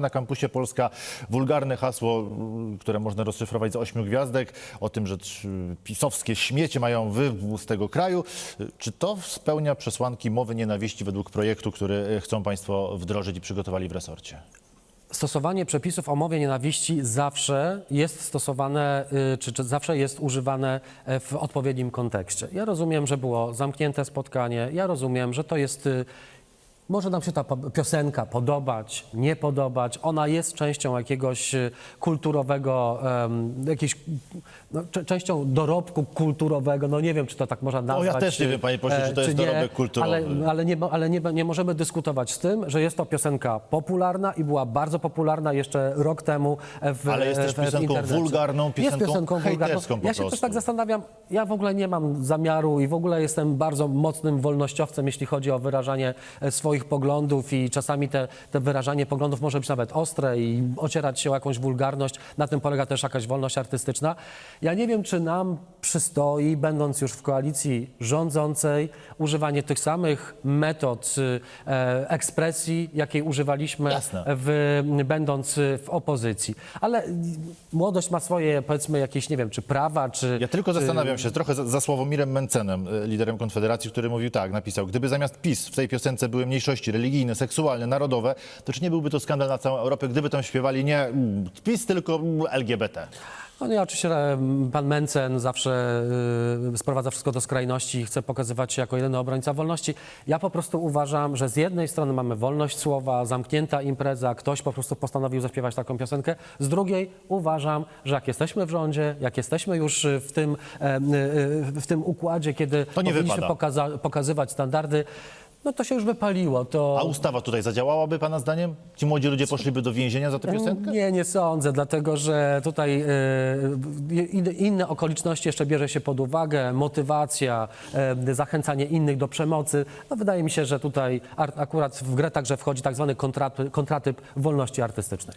Na kampusie Polska wulgarne hasło, które można rozszyfrować za ośmiu gwiazdek, o tym, że pisowskie śmiecie mają wywóz z tego kraju. Czy to spełnia przesłanki mowy nienawiści według projektu, który chcą Państwo wdrożyć i przygotowali w resorcie? Stosowanie przepisów o mowie nienawiści zawsze jest stosowane, y, czy, czy zawsze jest używane e, w odpowiednim kontekście. Ja rozumiem, że było zamknięte spotkanie, ja rozumiem, że to jest. Może nam się ta piosenka podobać, nie podobać. Ona jest częścią jakiegoś y, kulturowego, em, jakiejś, no, częścią dorobku kulturowego. No nie wiem, czy to tak można nazwać. też nie y, wiem, panie pośle, e, czy to jest nie, dorobek kulturowy. Ale, ale, nie, ale nie, nie możemy dyskutować z tym, że jest to piosenka popularna i była bardzo popularna jeszcze rok temu w Ale jest też piosenką wulgarną, piosenką jest piosenką wulgarną. Ja się też tak zastanawiam, ja w ogóle nie mam zamiaru i w ogóle jestem bardzo mocnym wolnościowcem, jeśli chodzi o wyrażanie e, swoich poglądów i czasami te, te wyrażanie poglądów może być nawet ostre i ocierać się o jakąś wulgarność. Na tym polega też jakaś wolność artystyczna. Ja nie wiem, czy nam przystoi, będąc już w koalicji rządzącej, używanie tych samych metod y, e, ekspresji, jakiej używaliśmy w, będąc y, w opozycji. Ale y, młodość ma swoje, powiedzmy, jakieś, nie wiem, czy prawa, czy... Ja tylko zastanawiam się trochę za, za Sławomirem Mencenem, e, liderem Konfederacji, który mówił tak, napisał, gdyby zamiast PiS w tej piosence były mniejszości religijne, seksualne, narodowe, to czy nie byłby to skandal na całą Europę, gdyby tam śpiewali nie mm, PiS, tylko mm, LGBT? No nie, oczywiście em, pan Mencen zawsze y, sprowadza wszystko do skrajności i chce pokazywać się jako jedyny obrońca wolności. Ja po prostu uważam, że z jednej strony mamy wolność słowa, zamknięta impreza, ktoś po prostu postanowił zaśpiewać taką piosenkę. Z drugiej uważam, że jak jesteśmy w rządzie, jak jesteśmy już y, w tym, y, w tym układzie, kiedy powinniśmy pokaza- pokazywać standardy, no to się już wypaliło. To... A ustawa tutaj zadziałałaby Pana zdaniem? Ci młodzi ludzie poszliby do więzienia za tę piosenkę? Nie, nie sądzę, dlatego że tutaj e, inne, okoliczności jeszcze bierze się pod uwagę, motywacja, e, zachęcanie innych do przemocy. No, wydaje mi się, że tutaj akurat w grę także wchodzi tak zwany kontratyp, kontratyp wolności artystycznej.